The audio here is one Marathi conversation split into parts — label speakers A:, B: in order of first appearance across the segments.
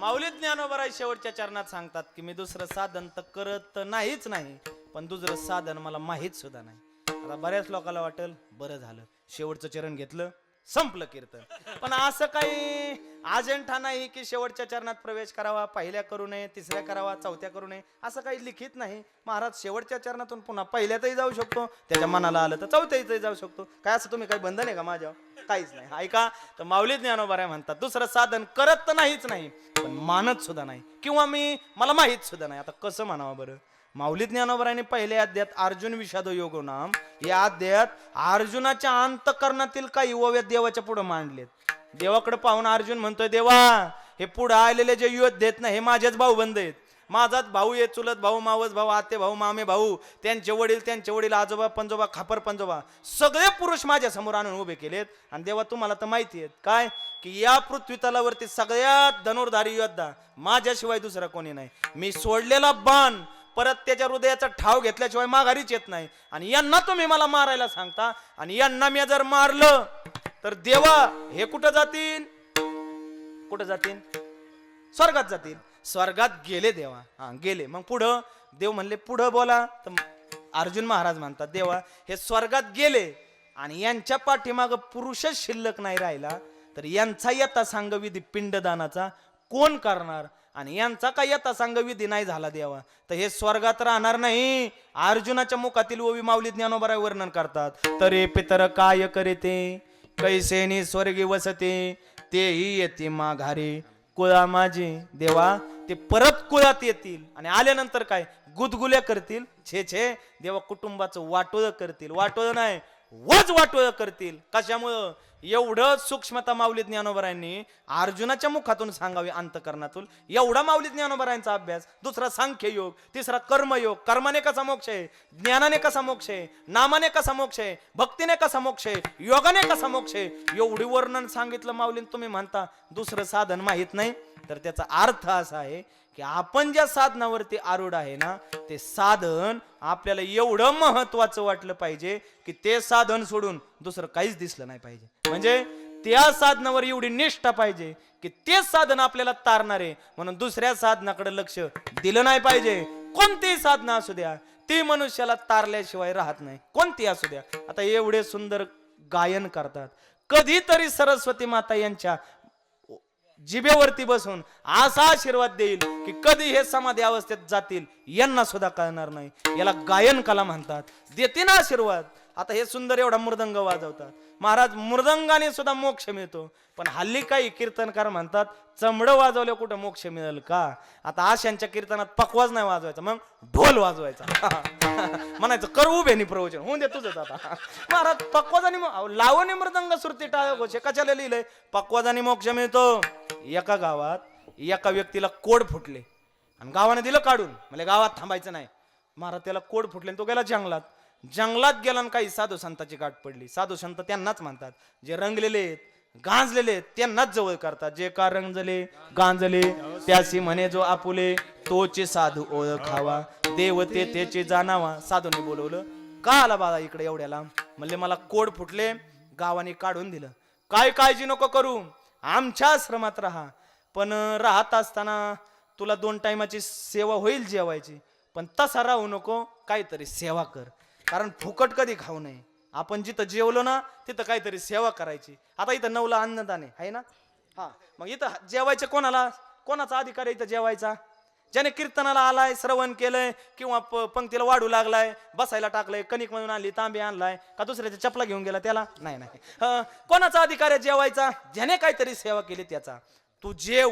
A: माऊली ज्ञानोबराय शेवटच्या चरणात सांगतात की मी दुसरं साधन तर करत नाहीच नाही पण दुसरं साधन मला माहीत सुद्धा नाही. आता बऱ्याच लोकांना वाटेल बरं झालं. शेवटचं चरण घेतलं. संपलं कीर्तन. पण असं काही अजंठा नाही की शेवटच्या चरणात प्रवेश करावा पहिल्या करू नये तिसऱ्या करावा चौथ्या करू नये असं काही लिखित नाही. महाराज शेवटच्या चरणातून पुन्हा पहिल्यातही जाऊ शकतो त्याच्या मनाला आलं तर चौथ्यातही जाऊ शकतो. काय असं तुम्ही काही बंधन आहे का माझ्यावर? काहीच नाही. ऐका तर माऊली ज्ञानोबाराय म्हणतात दुसरं साधन करत तर नाहीच नाही पण मानत सुद्धा नाही. किंवा मी मला माहीत सुद्धा नाही. आता कसं म्हणावं बरं? माऊली ज्ञानोबराने पहिल्या अध्यात अर्जुन विषाद योग नाम या अध्यात अर्जुनाच्या अंतकरणातील काही ओव्या देवाच्या पुढे मांडलेत. देवाकडे पाहून अर्जुन म्हणतोय देवा हे पुढे आलेले जे योद्धे आहेत ना हे माझेच भाऊ बंद आहेत. माझाच भाऊ आहे चुलत भाऊ मावस भाऊ आते भाऊ मामे भाऊ त्यांचे वडील त्यांचे वडील आजोबा पंजोबा खापर पंजोबा सगळे पुरुष माझ्यासमोर आणून उभे केलेत. आणि देवा तुम्हाला तर माहिती आहेत. काय? की या पृथ्वी तलावरती सगळ्यात धनुर्धारी योद्धा माझ्याशिवाय दुसरा कोणी नाही. मी सोडलेला बाण परत त्याच्या हृदयाचा ठाव घेतल्याशिवाय माघारीच येत नाही. आणि यांना तुम्ही मला मारायला सांगता आणि यांना मी जर मारलं तर देवा हे कुठं जातील? कुठं जातील? स्वर्गात जातील. स्वर्गात गेले देवा. हा गेले. मग पुढं? देव म्हणले पुढं बोला. तर अर्जुन महाराज म्हणतात देवा हे स्वर्गात गेले आणि यांच्या पाठीमाग पुरुषच शिल्लक नाही राहिला तर यांचा येता सांग विधी पिंडदानाचा कोण करणार? आणि यांचा काही आता सांग विधी नाही झाला देवा. तर हे स्वर्गात राहणार नाही. अर्जुनाच्या मुखातील ओवी माऊली ज्ञानोबराय वर्णन करतात. तरी पितर काय करीते? कैसेनी स्वर्गी वसते. तेही येते माघारी. कुळा माझी देवा ते परत कुळात येतील. आणि आल्यानंतर काय? गुदगुल्या करतील. छे छे. देवा कुटुंबाचं वाटोळ करतील. वाटोळ नाही. वज वाटोळ करतील. कशामुळं? एवढं सूक्ष्मता माऊली ज्ञानोबरायांनी अर्जुनाच्या मुखातून सांगावी अंतकरणातून. एवढा माऊली ज्ञानोबरायांचा अभ्यास दुसरा सांख्य योग तिसरा कर्मयोग. कर्माने कसा मोक्ष आहे? ज्ञानाने कसा मोक्ष आहे? नामाने कसा मोक्ष आहे? भक्तीने कसा मोक्ष आहे? योगाने कसा मोक्ष आहे? एवढी वर्णन सांगितलं माऊलीन तुम्ही म्हणता दुसरं साधन माहीत नाही. तर त्याचा अर्थ असा आहे की आपण ज्या साधनावरती आरूढ आहे ना ते साधन आपल्याला एवढं महत्वाचं वाटलं पाहिजे की ते साधन सोडून दुसरं काहीच दिसलं नाही पाहिजे. म्हणजे त्या साधनावर एवढी निष्ठा पाहिजे की तेच साधन आपल्याला तारणार आहे म्हणून दुसऱ्या साधनाकडे लक्ष दिलं नाही पाहिजे. कोणतीही साधना असू द्या ती मनुष्याला तारल्याशिवाय राहत नाही. कोणती असू द्या. आता एवढे सुंदर गायन करतात. कधीतरी सरस्वती माता यांच्या जिभेवरती बसून असा आशीर्वाद देईल की कधी हे समाधी अवस्थेत जातील यांना सुद्धा कळणार नाही. याला गायन कला म्हणतात. देते ना आशीर्वाद. आता हे सुंदर एवढा मृदंग वाजवतात. महाराज मृदंगाने सुद्धा मोक्ष मिळतो. पण हल्ली काही कीर्तनकार म्हणतात चमडं वाजवलं कुठं मोक्ष मिळेल का? आता आशांच्या कीर्तनात पकवाज नाही वाजवायचा मग ढोल वाजवायचा. म्हणायचं कर उभे प्रवचन होऊन दे तुझंच आता. महाराज पक्वाजाने लावणी मृदंग सुरती टाळ घोषे कशाला लिहिलंय पक्वाजाने मोक्ष मिळतो. एका गावात एका व्यक्तीला कोड फुटले. आणि गावाने दिलं काढून. म्हणजे गावात थांबायचं नाही. महाराज त्याला कोड फुटले आणि तो गेला जंगलात. जंगलात गेला आणि काही साधू संताची गाठ पडली. साधू संत त्यांनाच म्हणतात जे रंगलेले आहेत गांजलेले त्यांनाच जवळ करतात. जे का रंगजले? गांजले. त्यासी म्हणे जो आपुले तोचे साधू ओळखावा. देवते त्याचे जाणावा. साधूने बोलवलं का आला बाबा इकडे एवढ्याला? म्हणले मला कोड फुटले गावाने काढून दिलं. काय काळजी नको करू आमच्या आश्रमात राहा. पण राहत असताना तुला दोन टायमाची सेवा होईल जेवायची. पण तसा राहू नको काहीतरी सेवा कर. कारण फुकट कधी खाऊ नये. आपण जिथं जेवलो ना तिथं काहीतरी सेवा करायची. आता इथं नवला अन्नदाने आहे ना? हा मग इथं जेवायचं कोणाला? कोणाचा अधिकार आहे इथं जेवायचा? ज्याने कीर्तनाला आलाय श्रवण केलंय किंवा प- पंक्तीला वाढू लागलाय बसायला टाकलंय कणिक म्हणून आणली तांबे आणलाय का दुसऱ्याच्या चपला घेऊन गेला त्याला? नाही नाही. कोणाचा अधिकार आहे जेवायचा? ज्याने काहीतरी सेवा केली त्याचा. तू जेव.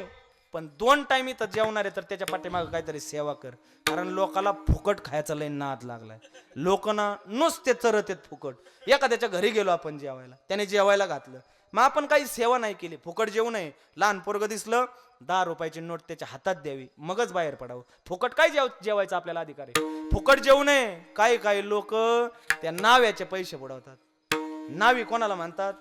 A: पण दोन टाइम इथं जेवणार आहे तर त्याच्या पाठीमागे काहीतरी सेवा कर. कारण लोकाला फुकट खायचा लय नाद लागलाय. लोक ना नुसते चरत आहेत फुकट. एखाद्याच्या घरी गेलो आपण जेवायला. त्याने जेवायला घातलं. मग आपण काही सेवा नाही केली. फुकट जेवू नये. लहान पोरग दिसलं दहा रुपयाची नोट त्याच्या हातात द्यावी. मगच बाहेर पडावं. फुकट काय जेव जेवायचं आपल्याला अधिकार? आहे फुकट जेवू नये. काही काही लोक त्या नाव्याचे पैसे बुडवतात. नावी कोणाला म्हणतात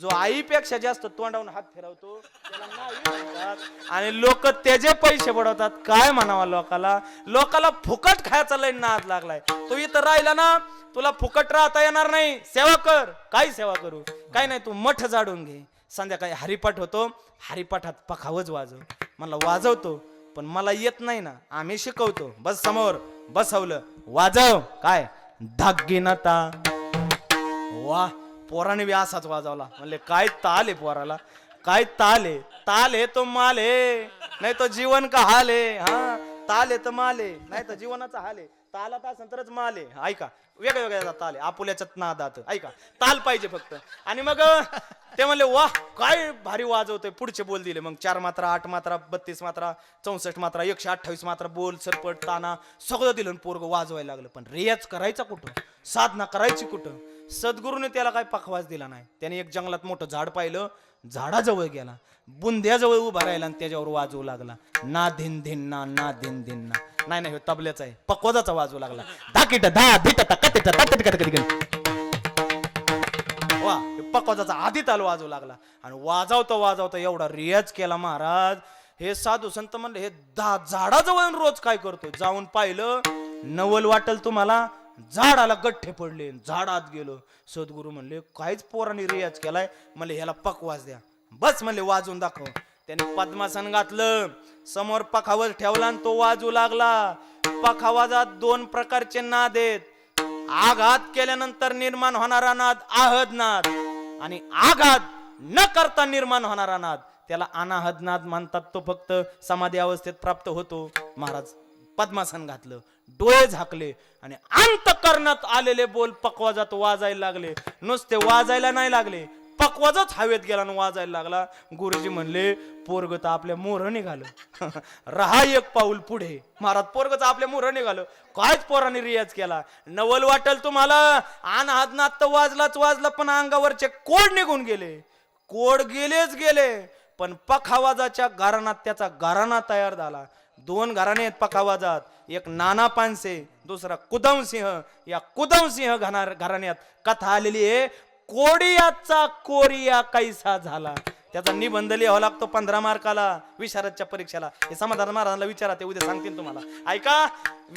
A: जो आईपेक्षा जास्त तोंडावून हात फिरवतो त्याला म्हणतात. आणि लोक त्याचे पैसे बुडवतात. काय म्हणावा लोकाला? लोकाला फुकट खायचा लय नाद लागलाय. तू इथं राहिला ना तुला फुकट राहता येणार नाही. सेवा कर. काय सेवा करू. काय नाही तू मठ जाडून घे. संध्याकाळी हरिपाठ होतो. हरिपाठात पखावच वाजव. मला वाजवतो पण मला येत नाही ना. आम्ही शिकवतो. बस समोर. बसवलं. वाजव. काय? दागिनता वा. पोराने बी असाच वाजवला. म्हणले काय ताल आहे पोराला? काय ताल आहे? ताल आहे तो माल आहे. नाही तो जीवन का हाल आहे? हा? ताल आहे तर माल आहे. नाही तर जीवनाचा हाल आहे. तालात असेल तरच माल आहे. ऐका वेगळ्या वेगळ्या ताल आहे. आपुल्याच्यात नादात. ऐका ताल पाहिजे फक्त. आणि मग ते म्हणले वा काय भारी वाजवतोय. पुढचे बोल दिले. मग चार मात्रा आठ मात्रा बत्तीस मात्रा चौसष्ट मात्रा एकशे अठ्ठावीस मात्रा बोल सरपट ताना सगळं दिलं पोरग वाजवायला लागलं. पण रियाज करायचा कुठं? साधना करायची कुठं? सद्गुरूने त्याला काय पखवाज दिला नाही. त्याने एक जंगलात मोठं झाड पाहिलं. झाडाजवळ गेला. बुंद्याजवळ उभा राहिला आणि त्याच्यावर वाजवू लागला. ना धिन धिन ना ना धिन धिन ना. नाही नाही तबल्याचा आहे. पकवाजाचा वाजवू लागला. धाकिट धा धिट कटिट वा पकवाजाचा आधी ताल वाजवू लागला. आणि वाजवता वाजवता एवढा रियाज केला महाराज. हे साधू संत म्हणले हे दा झाडाजवळ रोज काय करतो जाऊन पाहिलं. नवल वाटल तुम्हाला. झाडाला गठ्ठे पडले झाडात गेलो. सद्गुरू म्हणले काहीच पोराने रियाज केलाय? म्हणले ह्याला पकवास द्या. बस म्हणले वाजून दाखव. त्याने पद्मासन घातलं. समोर पखावज ठेवला आणि तो वाजू लागला. पखावाजात दोन प्रकारचे नाद आहेत. आघात केल्यानंतर निर्माण होणारा नाद आहद नाद आणि आघात न करता निर्माण होणारा नाद. त्याला अनाहद नाद म्हणतात तो फक्त. समाधी अवस्थेत प्राप्त होतो. महाराज पद्मासन घातलं डोळे झाकले आणि अंत करण्यात आलेले बोल पकवाजात वाजायला लागले. नुसते वाजायला नाही लागले. पकवाजच हवेत गेला आणि वाजायला लागला. गुरुजी म्हणले पोरग तर आपल्या मोर निघालं. रहा एक पाऊल पुढे. महाराज पोरग तर आपल्या मोर निघालं. कायच पोराने रियाज केला? नवल वाटल तुम्हाला. आन हादनात तर वाजलाच वाजला पण अंगावरचे कोड निघून गेले. कोड गेलेच गेले. पण पखावाजाच्या गाराणात त्याचा गाराणा तयार झाला. दोन घराणे आहेत पखावाजात एक नाना पानसे दुसरा कुदम सिंह या कुदम सिंह घराण्यात कथा आलेली आहे कोडियाचा कोरिया कैसा झाला? त्याचा निबंध लिहावा लागतो पंधरा मार्काला विशारदच्या परीक्षेला. हे समाधान महाराजांना विचारा ते उद्या सांगतील तुम्हाला. ऐका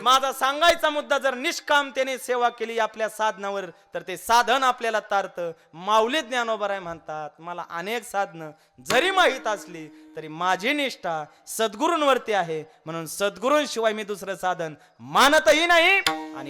A: माझा सांगायचा मुद्दा जर निष्कामतेने सेवा केली आपल्या साधनावर तर ते साधन आपल्याला तारत. माऊली ज्ञानोबराय म्हणतात मला अनेक साधनं जरी माहीत असली तरी माझी निष्ठा सद्गुरूंवरती आहे. म्हणून सद्गुरूंशिवाय मी दुसरं साधन मानतही नाही आणि